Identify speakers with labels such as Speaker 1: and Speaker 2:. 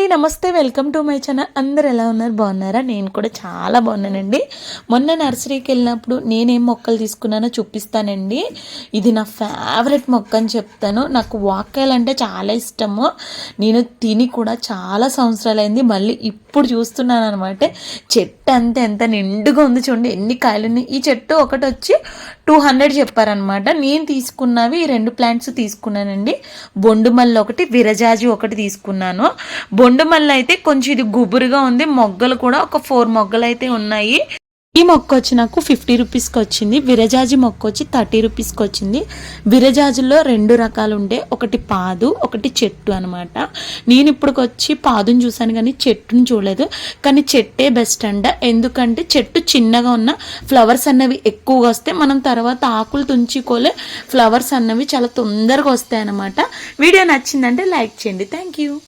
Speaker 1: అండి నమస్తే welcome to my channel. అందరు ఎలా ఉన్నారు? బాగున్నారా? నేను కూడా చాలా బాగున్నానండి. మొన్న నర్సరీకి వెళ్ళినప్పుడు నేనేం మొక్కలు తీసుకున్నానో చూపిస్తానండి. ఇది నా ఫేవరెట్ మొక్క అని చెప్తాను. నాకు వాక్కాయలు అంటే చాలా ఇష్టము. నేను తిని కూడా చాలా సంవత్సరాలైంది. మళ్ళీ ఇప్పుడు చూస్తున్నాను అనమాట చెట్టు అంతే ఎంత నిండుగా ఉంది చూడండి. ఎన్ని కాయలు ఉన్నాయి ఈ చెట్టు ఒకటి వచ్చి టూ హండ్రెడ్ చెప్పారనమాట నేను తీసుకున్నవి ఈ రెండు ప్లాంట్స్ తీసుకున్నానండి. బొండుమల్లి ఒకటి విరజాజి ఒకటి తీసుకున్నాను. బొండుమల్లి అయితే కొంచెం ఇది గుబురుగా ఉంది. మొగ్గలు కూడా ఒక ఫోర్ మొగ్గలు అయితే ఉన్నాయి. ఈ మొక్క వచ్చి నాకు ఫిఫ్టీ రూపీస్కి వచ్చింది. విరజాజి మొక్క వచ్చి థర్టీ రూపీస్కి వచ్చింది. విరజాజుల్లో రెండు రకాలు ఉండే. ఒకటి పాదు ఒకటి చెట్టు అనమాట నేను ఇప్పటికి వచ్చి పాదుని చూసాను కానీ చెట్టుని చూడలేదు. కానీ చెట్టే బెస్ట్ అంట. ఎందుకంటే చెట్టు చిన్నగా ఉన్న ఫ్లవర్స్ అన్నవి ఎక్కువగా వస్తే మనం తర్వాత ఆకులు తుంచుకోలే ఫ్లవర్స్ అన్నవి చాలా తొందరగా వస్తాయి అనమాట వీడియో నచ్చిందంటే లైక్ చేయండి. Thank you.